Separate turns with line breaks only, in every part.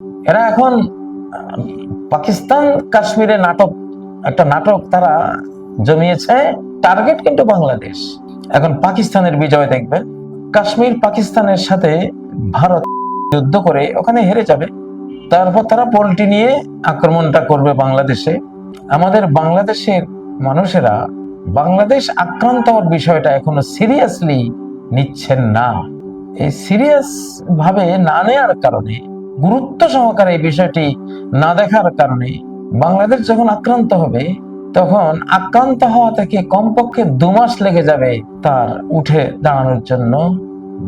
এরা এখন পাকিস্তান কাশ্মীরে নাটক, একটা নাটক তারা জমিয়েছে, টার্গেট কিন্তু বাংলাদেশ। এখন পাকিস্তানের বিজয় দেখবেন কাশ্মীর পাকিস্তানের সাথে ভারত যুদ্ধ করে ওখানে হেরে যাবে। তারপর তারা পোল্টি নিয়ে আক্রমণটা করবে বাংলাদেশে। আমাদের বাংলাদেশের মানুষেরা বাংলাদেশ আক্রান্ত হওয়ার বিষয়টা এখনও সিরিয়াসলি নিচ্ছেন না। এই সিরিয়াস ভাবে না নেওয়ার কারণে গুরুত্ব সহকারে এই বিষয়টি না দেখার কারণে বাংলাদেশ যখন আক্রান্ত হবে, তখন আক্রান্ত হওয়া থেকে কমপক্ষে দু মাস লেগে যাবে তার উঠে দাঁড়ানোর জন্য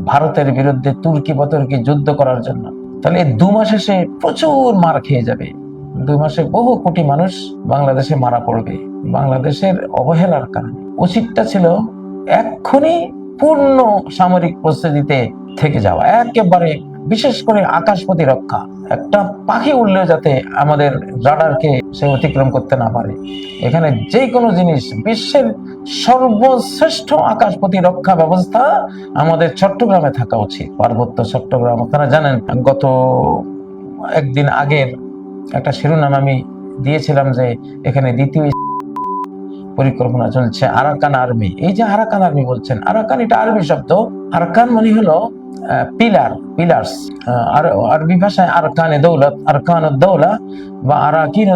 ভারতের বিরুদ্ধে তুর্কি বতর্কি যুদ্ধ করার জন্য। তাহলে এই দু মাসে সে প্রচুর মার খেয়ে যাবে। দুই মাসে বহু কোটি মানুষ বাংলাদেশে মারা পড়বে। বাংলাদেশের অবহেলার কারণে। উচিতটা ছিল এক্ষুনি পূর্ণ সামরিক প্রস্তুতিতে থেকে যাওয়া। একেবারে বিশেষ করে আকাশ প্রতিরক্ষা। একটা পাখি উঠলেও যাতে আমাদের রাডারকে সে অতিক্রম করতে না পারে। এখানে যে কোনো জিনিস, বিশ্বের সর্বশ্রেষ্ঠ আকাশ প্রতিরক্ষা ব্যবস্থা আমাদের চট্টগ্রামে থাকা উচিত। পার্বত্য চট্টগ্রাম, আপনারা জানেন, গত একদিন আগের একটা শিরোনাম আমি দিয়েছিলাম যে এখানে দ্বিতীয় পরিকল্পনা চলছে, আরাকান আর্মি। এই যে আরাকান আর্মি বলছেন, আরাকান এটা আরবি শব্দ। আরাকান মানে হলো পিলার, পিলার্স। আর আরবি ভাষায় আরকানে দৌলত আরকান বা আরাকিন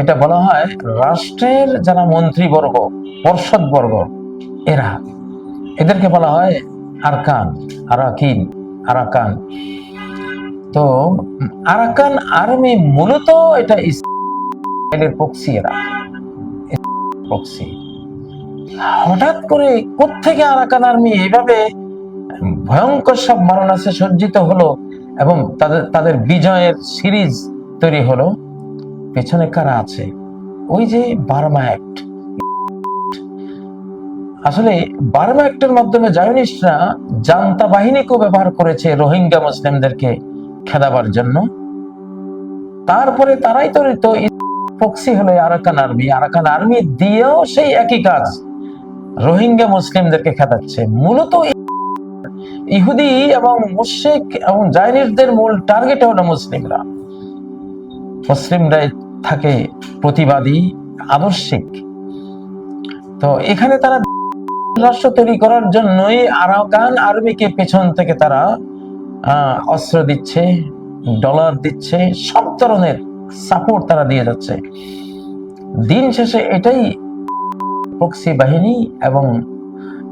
এটা বলা হয় রাষ্ট্রের যারা মন্ত্রীবর্গ বর্গ এরা। এদেরকে বলা হয় আরকান, আরাকিন, আরাকান। তো, আরাকান আর্মি মূলত এটা ইসরায়েলের পক্ষী এরা। পক্ষী হঠাৎ করে কোত্থেকে আরাকান আর্মি এইভাবে ভয়ঙ্কর সব মারণাসে সজ্জিত হলো এবং তাদের তাদের বিজয়ের সিরিজ তৈরি হলো। পেছনে কারা আছে? ওই যে বার্মা অ্যাক্ট। আসলে বার্মা অ্যাক্টের মাধ্যমে জায়নিস্টরা জান্তা বাহিনীকেও ব্যবহার করেছে রোহিঙ্গা মুসলিমদেরকে খেদাবার জন্য। তারপরে তারাই তো ফক্সি হলো আরাকান আর্মি। আরাকান আর্মি দিয়েও সেই একই কাজ। রোহিঙ্গা মুসলিমদেরকে খেদাচ্ছে। মূলত ইহুদি এবং মুশিক এবং জাইনিসদের মূল টার্গেট হলো মুসলিমরা। মুসলিমরাই থাকে প্রতিবাদী, আদর্শিক। তো এখানে তারা রাষ্ট্র তৈরি করার জন্যই আরাকান আর্মিকে পেছন থেকে তারা অস্ত্র দিচ্ছে, ডলার দিচ্ছে, সব ধরনের সাপোর্ট তারা দিয়ে যাচ্ছে। দিন শেষে এটাই প্রক্সি বাহিনী এবং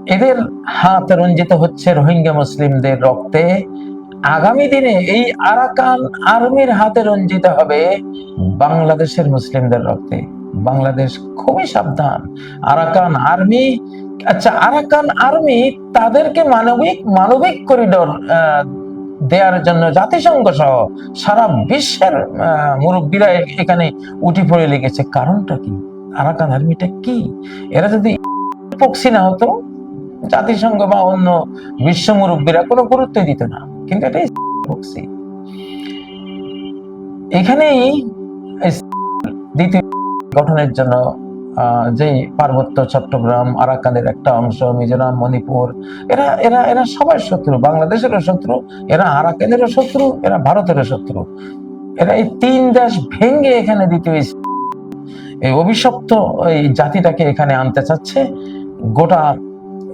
এদের হাত রঞ্জিত হচ্ছে রোহিঙ্গা মুসলিমদের রক্তে। আগামী দিনে এই আরাকান আর্মির হাতে রঞ্জিত হবে বাংলাদেশের মুসলিমদের রক্তে। বাংলাদেশ খুবই সাবধান। আরাকান আর্মি আচ্ছা আরাকান আর্মি তাদেরকে মানবিক মানবিক করিডোর দেওয়ার জন্য জাতিসংঘ সহ সারা বিশ্বের মুরব্বীরা এখানে উঠি পড়ে লেগেছে। কারণটা কি? আরাকান আর্মিটা কি? এরা যদি পক্ষী না হতো, জাতিসংঘ বা অন্য বিশ্ব মুরব্বীরা কোনো গুরুত্ব দিত না। কিন্তু এটাই পক্ষী এখানেই দ্বিতীয় গঠনের জন্য যেই পার্বত্য চট্টগ্রাম, আরাকানের একটা অংশ, মিজোরাম, মণিপুর, এরা এরা এরা সবাই শত্রু। বাংলাদেশেরও শত্রু, এরা আরাকানেরও শত্রু, এরা ভারতেরও শত্রু। এরা এই তিন দেশ ভেঙ্গে এখানে ইস- এই অভিশপ্ত এই জাতিটাকে এখানে আনতে চাচ্ছে গোটা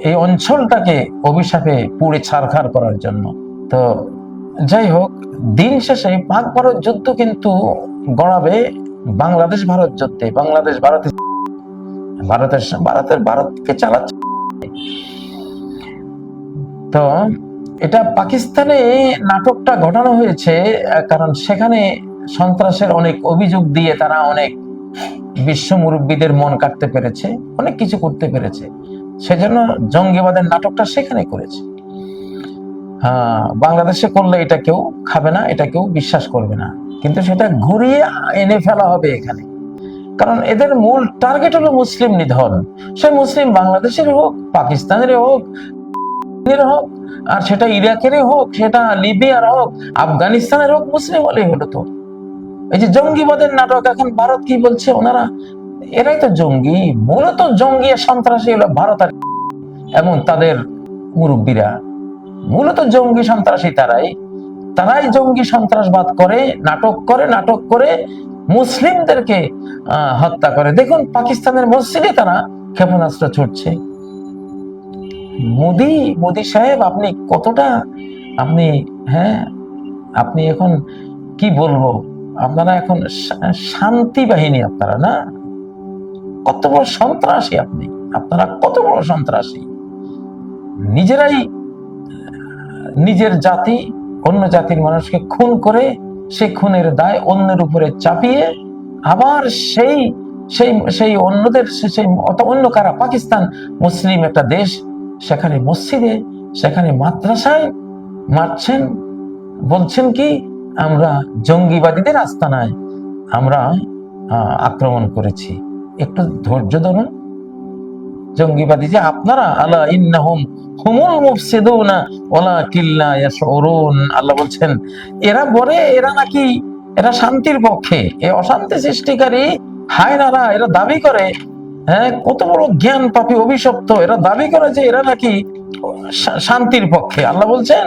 এই অঞ্চলটাকে অভিশাপে পুড়ে ছারখার করার জন্য। তো যাই হোক, দিন শেষে পাক ভারত যুদ্ধ কিন্তু গড়াবে বাংলাদেশ ভারত যুদ্ধে। বাংলাদেশ ভারত ভারতের ভারতের ভারতকে চালাচ্ছে। তো এটা পাকিস্তানে নাটকটা ঘটানো হয়েছে কারণ সেখানে সন্ত্রাসের অনেক অভিযোগ দিয়ে তারা অনেক বিশ্ব মুরব্বীদের মন কাটতে পেরেছে, অনেক কিছু করতে পেরেছে। সেজন্য জঙ্গিবাদের নাটকটা সেখানে করেছে। হ্যাঁ বাংলাদেশে করলে এটা কেউ খাবে না, এটা কেউ বিশ্বাস করবে না। কিন্তু সেটা ঘুরিয়ে এনে ফেলা হবে এখানে। কারণ এদের মূল টার্গেট হলো মুসলিম নিধন। সে মুসলিম বাংলাদেশের হোক পাকিস্তানের হোক হোক, আর সেটা ইরাকের হোক, সেটা লিবিয়ার হোক, আফগানিস্তানের হোক, মুসলিম হলেই হলো তো। এই যে জঙ্গিবাদের নাটক, এখন ভারত কি বলছে ওনারা? এরাই তো জঙ্গি, মূলত জঙ্গি আর সন্ত্রাসী হলো ভারত আর এবং তাদের মুরব্বীরা। মূলত জঙ্গি সন্ত্রাসী তারাই তারাই জঙ্গি সন্ত্রাসবাদ করে, নাটক করে নাটক করে মুসলিমদেরকে হত্যা করে। দেখুন, পাকিস্তানের মসজিদে তারা ক্ষেপণাস্ত্র ছুটছে মোদি মোদি সাহেব, আপনি কতটা, আপনি হ্যাঁ আপনি এখন কি বলব? আপনারা এখন শান্তি বাহিনী আপনারা, না? কত বড় সন্ত্রাসী আপনি। আপনারা কত বড় সন্ত্রাসী। নিজেরাই নিজের জাতি, অন্য জাতির মানুষকে খুন করে সে খুনের দায় অন্যের উপরে চাপিয়ে আবার সেই সেই সেই অন্যদের সেই অন্য কারা? পাকিস্তান মুসলিম একটা দেশ। সেখানে মসজিদে, সেখানে মাদ্রাসায় মারছেন। বলছেন কি, আমরা জঙ্গিবাদীদের আস্তানায়, আমরা আক্রমণ করেছি। একটু ধৈর্য ধরুন। জঙ্গিবাদী যে আপনারা, আলা ইন্নাহুম হুমুল মুফসিদুনা ওয়ালা কিল্লা ইয়াশউরুন, আল্লাহ বলছেন, এরা বলে এরা নাকি, এরা শান্তির পক্ষে, এ অশান্তি সৃষ্টিকারী হায়নারা এরা দাবি করে হ্যাঁ কত বড় জ্ঞান পাপী অভিশপ্ত, এরা দাবি করে যে এরা নাকি শান্তির পক্ষে। আল্লাহ বলছেন,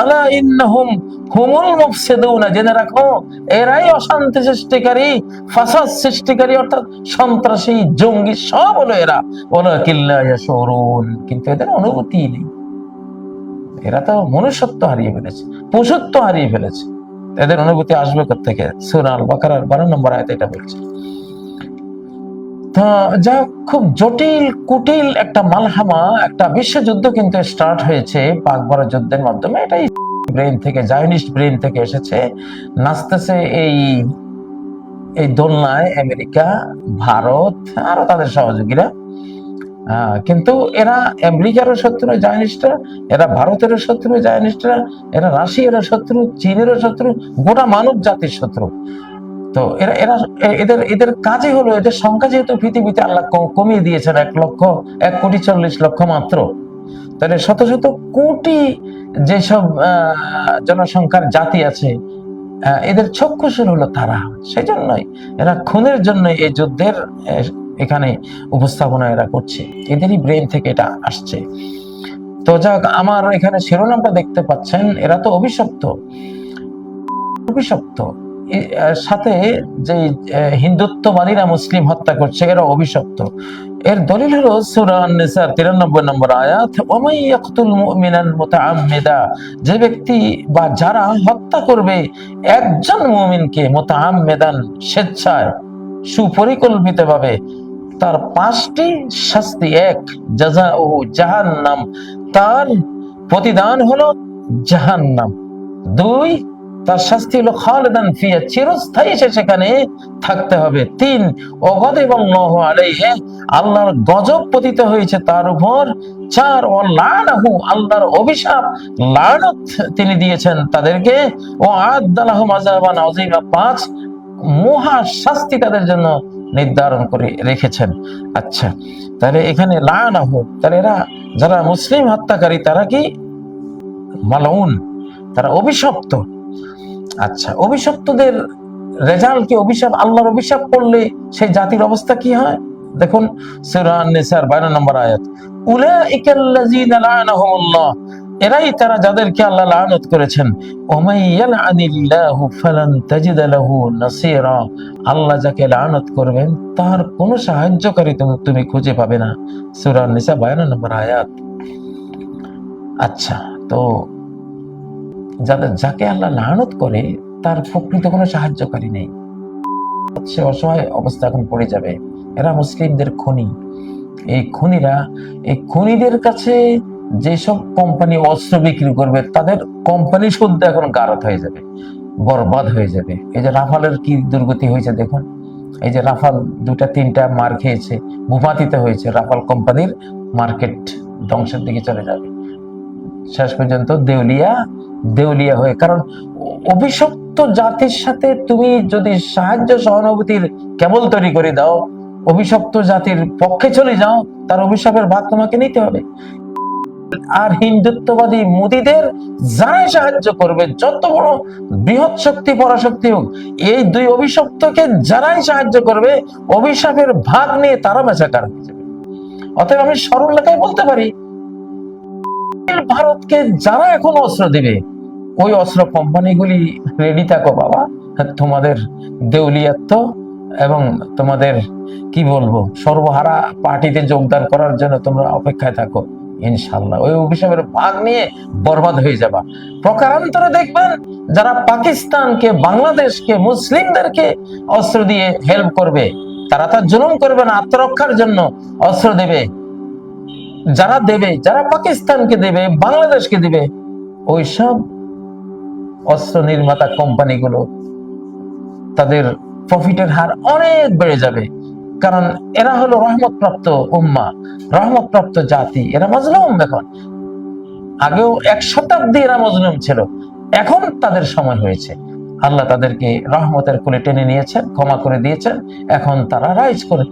আলা ইন্নাহুম হুমুল মুফসিদুনা জেনে রাখো, এরাই অশান্তি সৃষ্টিকারী, ফাসাদ সৃষ্টিকারী, অর্থাৎ সন্ত্রাসী, জঙ্গি, সব হলো এরা। ওলা কিল্লা ইয়াশউরুন কিন্তু এদের অনুভূতি নেই। এরা তো মনুষ্যত্ব হারিয়ে ফেলেছে, পশুত্ব হারিয়ে ফেলেছে। এদের অনুভূতি আসবে থেকে সূরা আল বাকারার বারো নম্বর আয়তে এটা বলছে। যা খুব জটিল, কুটিল একটা মালহামা, একটা বিশ্বযুদ্ধ কিন্তু স্টার্ট হয়েছে পাক বড় যুদ্ধের মাধ্যমে। এটাই ব্রেন থেকে জায়নিস্ট ব্রেন থেকে এসেছে। নাচতেছে এই এই দোলনায় আমেরিকা, ভারত, আরও তাদের সহযোগীরা। কিন্তু এরা আমেরিকারও শত্রু জায়নিস্টরা এরা ভারতেরও শত্রু জায়নিস্টরা এরা রাশিয়ারও শত্রু, চীনেরও শত্রু, গোটা মানব জাতির শত্রু। তো এরা এরা এদের এদের কাজই হলো, এদের সংখ্যা যেহেতু পৃথিবীতে আল্লাহ কমিয়ে দিয়েছেন এক লক্ষ, এক কোটি চল্লিশ লক্ষ মাত্র। তাহলে শত শত কোটি যেসব জনসংখ্যার জাতি আছে এদের চক্ষুসুর হলো তারা। সেই জন্যই এরা খুনের জন্য এই যুদ্ধের এখানে উপস্থাপনা এরা করছে। এদেরই ব্রেন থেকে এটা আসছে। তো যাক, আমার এখানে শিরোনামটা দেখতে পাচ্ছেন, এরা তো অভিশপ্ত। অভিশপ্ত। সাথে যে হিন্দুত্ববাদীরা মুসলিম হত্যা করছে এরা অভিশপ্ত। এর দলিল হলো সূরা আন-নিসা 93 নম্বর আয়াত, ওয়ামাই ইয়াকতুল মুমিনান মুতাআম্মিদা যে ব্যক্তি বা যারা হত্যা করবে, একজন মুমিনকে মুতাআম্মিদান, স্বেচ্ছায়, সুপরিকল্পিতভাবে, তার পাঁচটি শাস্তি এক, জাযাউ জাহান্নাম। তার প্রতিদান হলো জাহান্নাম। দুই তার শাস্তি হলো খালেদান ফিয়া, চিরস্থায়ী সে সেখানে থাকতে হবে। তিন অগদ এবং নহ আলাইহে আল্লাহর গজব পতিত হয়েছে তার উপর। চার, ও লানাহু, আল্লাহর অভিশাপ, লানত তিনি দিয়েছেন তাদেরকে। ও আদালাহ মাজাবান আযীমা, পাঁচ, মহা শাস্তি তাদের জন্য নির্ধারণ করে রেখেছেন। আচ্ছা তাহলে এখানে লানাহু, তাহলে এরা যারা মুসলিম হত্যাকারী, তারা কি? মালাউন, তারা অভিশপ্ত। আচ্ছা অভিশপ্তদের রেজাল্ট কি? অভিশাপ, আল্লাহর অভিশাপ করলে সেই জাতির অবস্থা কি হয়? দেখুন, সূরা আন-নিসার 12 নম্বর আয়াত। উলাইকাল্লাযীনা লা'নাহুমুল্লাহ, এরাই তারা যাদেরকে আল্লাহ লানত করেছেন। আল্লাহ যাকে লানত করবেন, তার কোনো সাহায্যকারী তুমি খুঁজে পাবে না। সূরা আন-নিসা 52 নম্বর আয়াত। আচ্ছা তো যাকে আল্লাহ লানত করে, তার প্রকৃত কোনো সাহায্যকারী নেই। সে অসহায় অবস্থা এখন পড়ে যাবে। এরা মুসলিমদের খনি। এই খনিরা, এই খনিদের কাছে যেসব কোম্পানি অস্ত্র বিক্রি করবে, তাদের কোম্পানি শুদ্ধ এখন গারত হয়ে যাবে, বরবাদ হয়ে যাবে। এই যে রাফালের কি দুর্গতি হয়েছে দেখুন। এই যে রাফাল দুটা তিনটা মার খেয়েছে ভূপাতিত হয়েছে, রাফাল কোম্পানির মার্কেট ধ্বংসের দিকে চলে যাবে। শেষ পর্যন্ত দেউলিয়া দেউলিয়া হয়ে। কারণ অভিশপ্ত জাতির সাথে তুমি যদি সাহায্য সহানুভূতির কেবল তৈরি করে দাও, অভিশপ্ত জাতির পক্ষে চলে যাও, তার অভিশাপের ভাগ তোমাকে নিতে হবে। আর হিন্দুত্ববাদী মোদীদের যারাই সাহায্য করবে, যত বড় বৃহৎ শক্তি, পরাশক্তি হোক, এই দুই অভিশপ্তকে যারাই সাহায্য করবে, অভিশাপের ভাগ নিয়ে তারা বেচাকার হয়ে যাবে অতএব আমি সরল লেখায় বলতে পারি ভারতকে যারা এখন অস্ত্র দিবে, ওই অস্ত্র কোম্পানিগুলি রেডি থাকো বাবা। তোমাদের দেউলিয়াত্ব এবং তোমাদের, কি বলব, সর্বহারা পার্টিতে যোগদান করার জন্য তোমরা অপেক্ষায় থাকো ইনশাল্লাহ ওই অভিশাপের ভাগ নিয়ে বরবাদ হয়ে যাবা। প্রকারান্তরে দেখবেন যারা পাকিস্তানকে, বাংলাদেশকে, মুসলিমদেরকে অস্ত্র দিয়ে হেল্প করবে, তারা তার জুলুম করবে না, আত্মরক্ষার জন্য অস্ত্র দেবে। যারা দেবে, যারা পাকিস্তানকে দেবে, বাংলাদেশকে দেবে ওইসব অস্ত্র নির্মাতা কোম্পানিগুলো তাদের প্রফিটের হার অনেক বেড়ে যাবে। কারণ এরা হলো রহমতপ্রাপ্ত উম্মা, রহমতপ্রাপ্ত জাতি, এরা মজলুম এখন। আগেও এক শতাব্দী এরা মজলুম ছিল, এখন তাদের সময় হয়েছে। আল্লাহ তাদেরকে রহমতের কোলে টেনে নিয়েছেন, ক্ষমা করে দিয়েছেন, এখন তারা রাইজ করে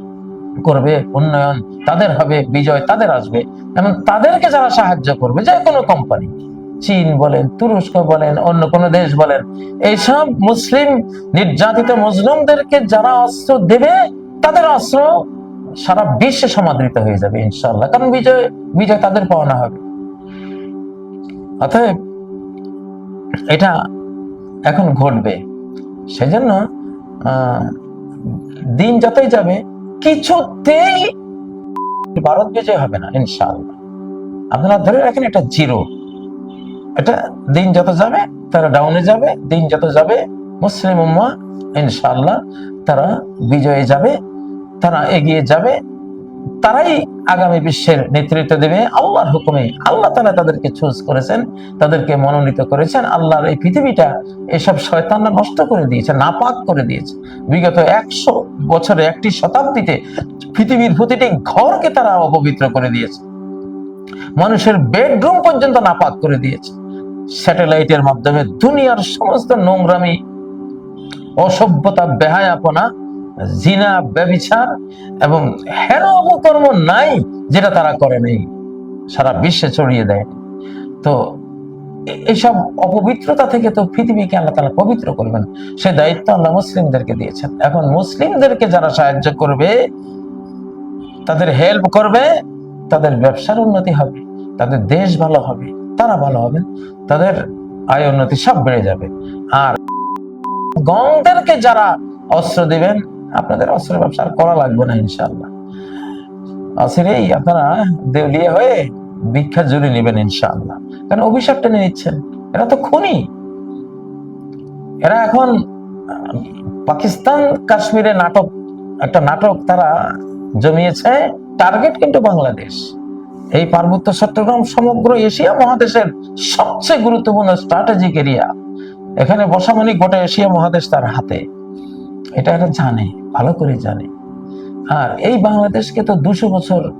করবে উন্নয়ন তাদের হবে বিজয় তাদের আসবে। এবং তাদেরকে যারা সাহায্য করবে যে কোনো কোম্পানি চীন বলেন তুরস্ক বলেন অন্য কোন দেশ বলেন এইসব মুসলিম নির্যাতিত মুসলিমদেরকে যারা অস্ত্র দেবে তাদের অস্ত্র সারা বিশ্বে সমাদৃত হয়ে যাবে ইনশাল্লাহ কারণ বিজয় বিজয় তাদের পাওনা হবে। অতএব এটা এখন ঘটবে। সেজন্য আহ, দিন যতই যাবে কিছুতেই ভারত বিজয় হবে না, ইনশাআল্লাহ। আপনারা ধরে রাখেন, এটা জিরো। এটা দিন যত যাবে, তারা ডাউনে যাবে, দিন যত যাবে, মুসলিম উম্মা, ইনশাআল্লাহ, তারা বিজয়ে যাবে, তারা এগিয়ে যাবে তারাই আগামী বিশ্বের নেতৃত্ব দেবে। আল্লাহর হুকুমে আল্লাহ তারা তাদেরকে চুজ করেছেন, তাদেরকে মনোনীত করেছেন। আল্লাহর এই পৃথিবীটা এসব শয়তানরা নষ্ট করে দিয়েছে, নাপাক করে দিয়েছে। বিগত একশো বছরে একটি শতাব্দীতে পৃথিবীর প্রতিটি ঘরকে তারা অপবিত্র করে দিয়েছে। মানুষের বেডরুম পর্যন্ত নাপাক করে দিয়েছে। স্যাটেলাইটের মাধ্যমে দুনিয়ার সমস্ত নোংরামি, অসভ্যতা, বেহায়াপনা জিনা ব্যবিচার এবং হেন অপকর্ম নাই যেটা তারা করে নেই। সারা বিশ্বে ছড়িয়ে দেয়। তো এইসব অপবিত্রতা থেকে তো পৃথিবীকে আল্লাহ তারা পবিত্র করবেন। সে দায়িত্ব আল্লাহ মুসলিমদেরকে দিয়েছেন। এখন মুসলিমদেরকে যারা সাহায্য করবে, তাদের হেল্প করবে, তাদের ব্যবসার উন্নতি হবে, তাদের দেশ ভালো হবে, তারা ভালো হবে, তাদের আয় উন্নতি সব বেড়ে যাবে। আর গংদেরকে যারা অস্ত্র দিবেন আপনাদের অস্ত্রের ব্যবসা আর করা লাগবে না ইনশাল্লাহ অসিরেই আপনারা দেউলিয়া হয়ে ভিক্ষা জুড়ে নেবেন, ইনশাআল্লাহ। কারণ অভিশাপ টেনে নিচ্ছেন। এরা তো খুনি। এরা এখন, পাকিস্তান কাশ্মীরে নাটক, একটা নাটক তারা জমিয়েছে, টার্গেট কিন্তু বাংলাদেশ। এই পার্বত্য চট্টগ্রাম, সমগ্র এশিয়া মহাদেশের সবচেয়ে গুরুত্বপূর্ণ স্ট্র্যাটেজিক এরিয়া। এখানে বসা গোটা এশিয়া মহাদেশ তার হাতে। এটা এরা জানে, ভালো করে জানে। আর এই বাংলাদেশকে তো দুশো বছর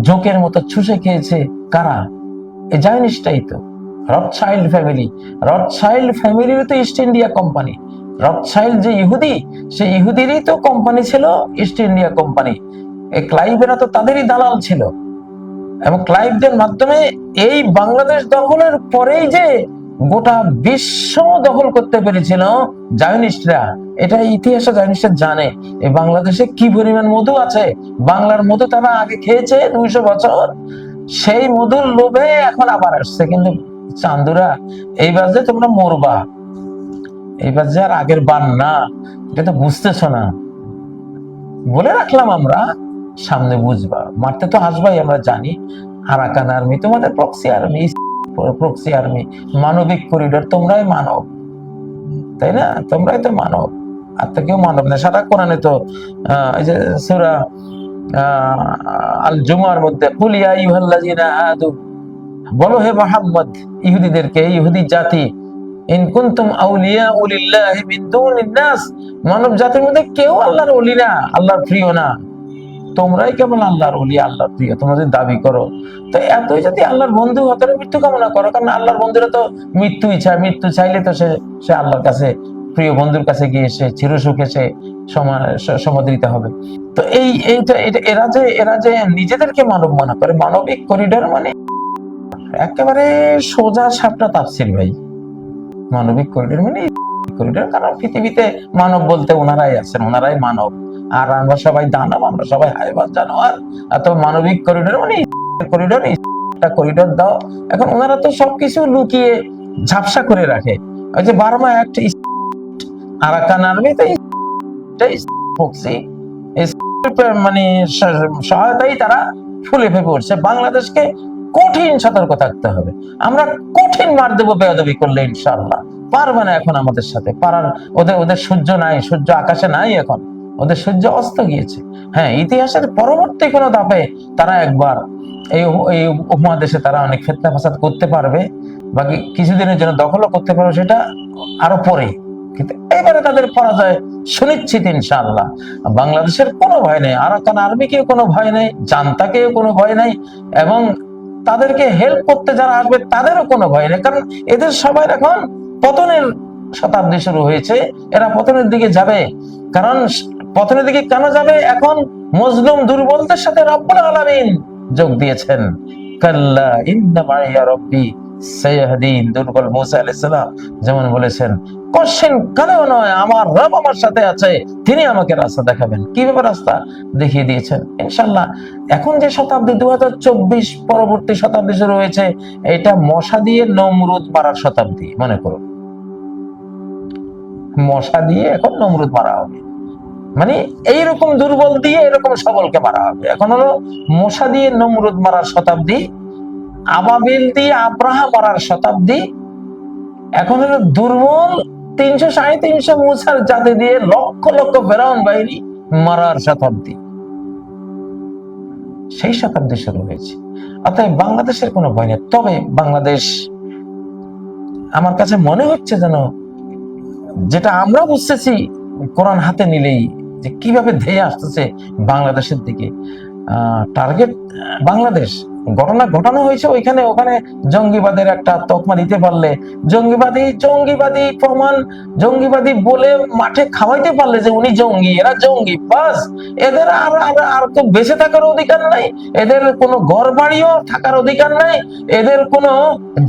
জোকের মতো চুষে খেয়েছে কারা? এই জায়নিসটাই তো। ফ্যামিলি। ফ্যামিলির তো ইস্ট ইন্ডিয়া কোম্পানি। রথচাইল্ড যে ইহুদি, সেই ইহুদিরই তো কোম্পানি ছিল ইস্ট ইন্ডিয়া কোম্পানি। এই ক্লাইভেরা তো তাদেরই দালাল ছিল। এবং ক্লাইভদের মাধ্যমে এই বাংলাদেশ দখলের পরেই যে গোটা বিশ্ব দখল করতে পেরেছিল জায়নিস্টরা। এটা ইতিহাসে জায়নিস্টরা জানে। এই বাংলাদেশে কি পরিমাণ মধু আছে? বাংলার মধু তারা আগে খেয়েছে দুইশো বছর। সেই মধুর লোভে এখন আবার আসছে। কিন্তু চান্দুরা এইবার যে তোমরা মরবা। এইবার যে আর আগের বান না। এটা তো বুঝতেছো না। বলে রাখলাম আমরা, সামনে বুঝবা। মারতে তো আসবাই আমরা জানি। আরাকান আর্মি, তোমাদের প্রক্সি আর্মি প্রক্সি আর্মি মানবিক করিডোর তোমরাই মানব। তাই না? তোমরাই তো মানব। আর তো কেউ মানব না। সারা কোরআনে তো এই যে সুরা আল জুমার মধ্যে আদু বলো হে মোহাম্মদ, ইহুদিদেরকে, ইহুদি জাতি, ইন কুনতুম আউলিয়া উলিল্লাহি মিন দুনিন নাস। মানব জাতির মধ্যে কেউ আল্লাহর ওলি না, আল্লাহর প্রিয় না। তোমরাই কেবল আল্লাহর ওলি, আল্লাহর প্রিয়, তোমরা যদি দাবি করো। তো এতই যদি আল্লাহর বন্ধু হতে মৃত্যু কামনা করো, কারণ আল্লাহর বন্ধুরা তো মৃত্যুই চায়। মৃত্যু চাইলে তো সে সে আল্লাহর কাছে, প্রিয় বন্ধুর কাছে গিয়ে সে চিরসুখে সে সমাদৃত হবে। তো এই এরা যে এরা যে নিজেদেরকে মানব মনে করে, মানবিক করিডোর মানে একেবারে সোজা সাপটা তাপসির ভাই। মানবিক করিডোর মানে করিডোর কারণ পৃথিবীতে মানব বলতে ওনারাই আছেন, ওনারাই মানব। আর আমরা সবাই দানব, আমরা সবাই হাইবাদ জানোয়ার। তো মানবিক মানে একটা দাও। এখন ওনারা তো সবকিছু লুকিয়ে ঝাপসা করে রাখে। ওই যে একটা আরাকান আর্মিতে মানে সহায়তাই তারা ফুলে ফেপে উঠছে। বাংলাদেশকে কঠিন সতর্ক থাকতে হবে। আমরা কঠিন মার দেবো বেয়াদবি করলে ইনশাল্লাহ পারবে না এখন আমাদের সাথে। পারার ওদের ওদের সূর্য নাই, সূর্য আকাশে নাই এখন। ওদের সূর্য অস্ত গিয়েছে। হ্যাঁ ইতিহাসের পরবর্তী কোনো ধাপে তারা একবার এই এই উপমহাদেশে তারা অনেক ফেতনা ফাসাদ করতে পারবে। বাকি কিছুদিনের জন্য দখলও করতে পারবে সেটা আরও পরে কিন্তু এবারে তাদের পরাজয় সুনিশ্চিত ইনশাআল্লাহ। বাংলাদেশের কোনো ভয় নেই, আরাকান আর্মিকেও কোনো ভয় নেই, জান্তাকেও কোনো ভয় নেই, এবং তাদেরকে হেল্প করতে যারা আসবে তাদেরও কোনো ভয় নেই। কারণ এদের সবাই এখন পতনের শতাব্দী শুরু হয়েছে, এরা পতনের দিকে যাবে। কারণ পতনের দিকে কেন যাবে? এখন মজলুম দুর্বলদের সাথে রব্বুল আলামিন যোগ দিয়েছেন। কাল্লা ইন্না মাইয়া রব্বি সাইয়াহদিন দুর্বল মুসা আলাইহিস সালাম যেমন বলেছেন, কোশ্চেন নয়, আমার রব আমার সাথে আছে, তিনি আমাকে রাস্তা দেখাবেন। কীভাবে রাস্তা দেখিয়ে দিয়েছেন? ইনশাল্লাহ এখন যে শতাব্দী দু হাজার চব্বিশ পরবর্তী শতাব্দী শুরু হয়েছে, এটা মশা দিয়ে নমরুদ মারার শতাব্দী, মনে করুন। মশা দিয়ে এখন নমরুদ মারা হবে। মানে এইরকম দুর্বল দিয়ে এরকম সবলকে মারা হবে। এখন হলো মশা দিয়ে নমরুদ মারার শতাব্দী, আবাবিল দিয়ে আব্রাহা মারার শতাব্দী, এখন হলো দুর্বল তিনশো সাড়ে তিনশো মুসার জাতি দিয়ে লক্ষ লক্ষ ফেরাউন বাহিনী মারার শতাব্দী। সেই শতাব্দী শুরু হয়েছে। অতএব বাংলাদেশের কোনো ভয় নেই। তবে বাংলাদেশ, আমার কাছে মনে হচ্ছে যেন যেটা আমরা বুঝতেছি কোরআন হাতে নিলেই যে কীভাবে ধেয়ে আসতেছে বাংলাদেশের দিকে। টার্গেট বাংলাদেশ। ঘটনা ঘটানো হয়েছে ওইখানে, ওখানে জঙ্গিবাদের একটা তকমা দিতে পারলে। জঙ্গিবাদী জঙ্গিবাদী প্রমাণ, জঙ্গিবাদী বলে মাঠে খাওয়াইতে পারলে যে উনি জঙ্গি, এরা জঙ্গি, বাস। এদের আর আর আর তো বেঁচে থাকার অধিকার নাই। এদের কোনো ঘর বাড়িও থাকার অধিকার নাই। এদের কোনো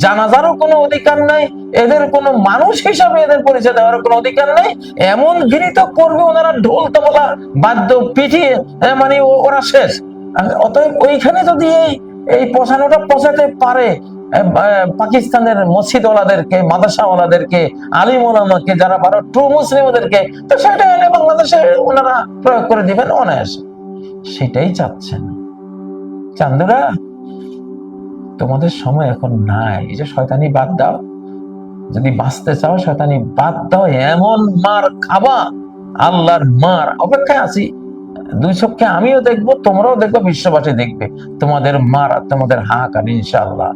জানাজারও কোনো অধিকার নাই। এদের কোনো মানুষ হিসাবে এদের পরিচয় দেওয়ার কোনো অধিকার নাই। এমন ঘৃণিত করবে ওনারা ঢোল, তবলা বাদ্য পিঠিয়ে মানে ওরা শেষ। অতএব ওইখানে যদি এই এই পচানোটা পচাতে পারে। পাকিস্তানের মসজিদওয়ালাদেরকে, মাদ্রাসাওয়ালাদেরকে আলিম ওলামাকে যারা পারো ট্রু মুসলিম ওদেরকে তো সেটা এনে বাংলাদেশে ওনারা প্রয়োগ করে দিবেন অনায়াসে। সেটাই চাচ্ছেন। চান্দুরা, তোমাদের সময় এখন নাই। এই যে শয়তানি বাদ দাও। যদি বাঁচতে চাও, শয়তানি বাদ দাও। এমন মার খাবা। আল্লাহর মার। অপেক্ষায় আছি। দুই চোখে আমিও দেখব, তোমরাও দেখবে, বিশ্ববাসী দেখবে। তোমাদের মার আর তোমাদের হাহাকার, ইনশাআল্লাহ।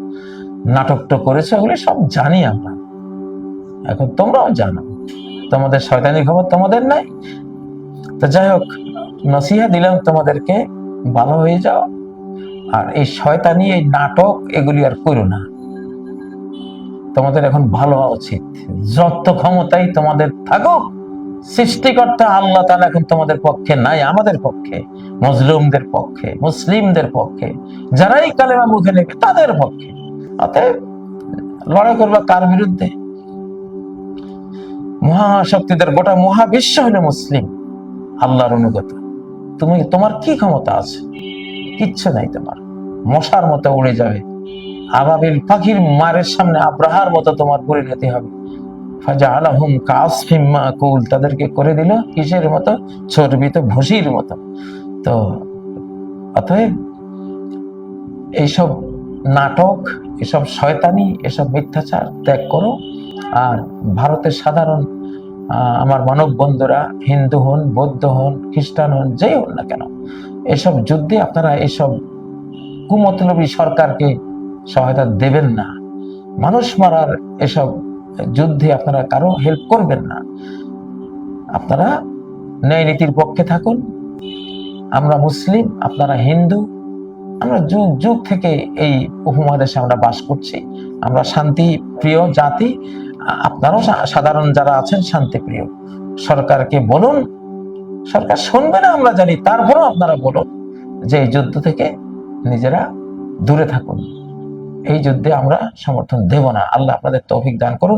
নাটকটা করেছে, ওগুলি সব জানি আমরা। এখন তোমরাও জানো, তোমাদের শয়তানি খবর তোমাদের নাই। তো যাই হোক, নসিহা দিলাম তোমাদেরকে, ভালো হয়ে যাও। আর এই শয়তানি, এই নাটক, এগুলি আর করো না। তোমাদের এখন ভালো হওয়া উচিত। যত ক্ষমতাই তোমাদের থাকুক সৃষ্টিকর্তা আল্লাহ তাআলা এখন তোমাদের পক্ষে নাই, আমাদের পক্ষে, মজলুমদের পক্ষে, মুসলিমদের পক্ষে, যারাই কালেমা মুখে নেবে তাদের পক্ষে। অতএব লড়াই করবা কার বিরুদ্ধে? মহাশক্তিদের গোটা মহাবিশ্ব হলো মুসলিম, আল্লাহর অনুগত। তুমি, তোমার কি ক্ষমতা আছে? কিচ্ছু নাই তোমার। মশার মতো উড়ে যাবে। আবাবিল পাখির মারের সামনে আব্রাহার মতো তোমার পরিণতি হবে। ফাজাআলাহুম কাসফিম মাকুল, তাদেরকে করে দিল কিসের মতো? চর্বিত ভুসির মতো। তো অতএব এইসব নাটক, এসব শয়তানি, এসব মিথ্যাচার ত্যাগ করো। আর ভারতের সাধারণ আমার মানব বন্ধুরা, হিন্দু হন, বৌদ্ধ হন, খ্রিস্টান হন, যেই হন না কেন, এসব যুদ্ধে আপনারা এসব কুমতলবী সরকারকে সহায়তা দেবেন না। মানুষ মারার এসব যুদ্ধে আপনারা কারও হেল্প করবেন না। আপনারা ন্যায় নীতির পক্ষে থাকুন। আমরা মুসলিম, আপনারা হিন্দু, আমরা যুগ যুগ থেকে এই উপমহাদেশে আমরা বাস করছি। আমরা শান্তি প্রিয় জাতি, আপনারাও সাধারণ যারা আছেন শান্তি প্রিয়। সরকারকে বলুন, সরকার শুনবে না আমরা জানি, তারপরেও আপনারা বলুন যে এই যুদ্ধ থেকে নিজেরা দূরে থাকুন। এই যুদ্ধে আমরা সমর্থন দেব না। আল্লাহ আপনাদের তৌফিক দান করুন।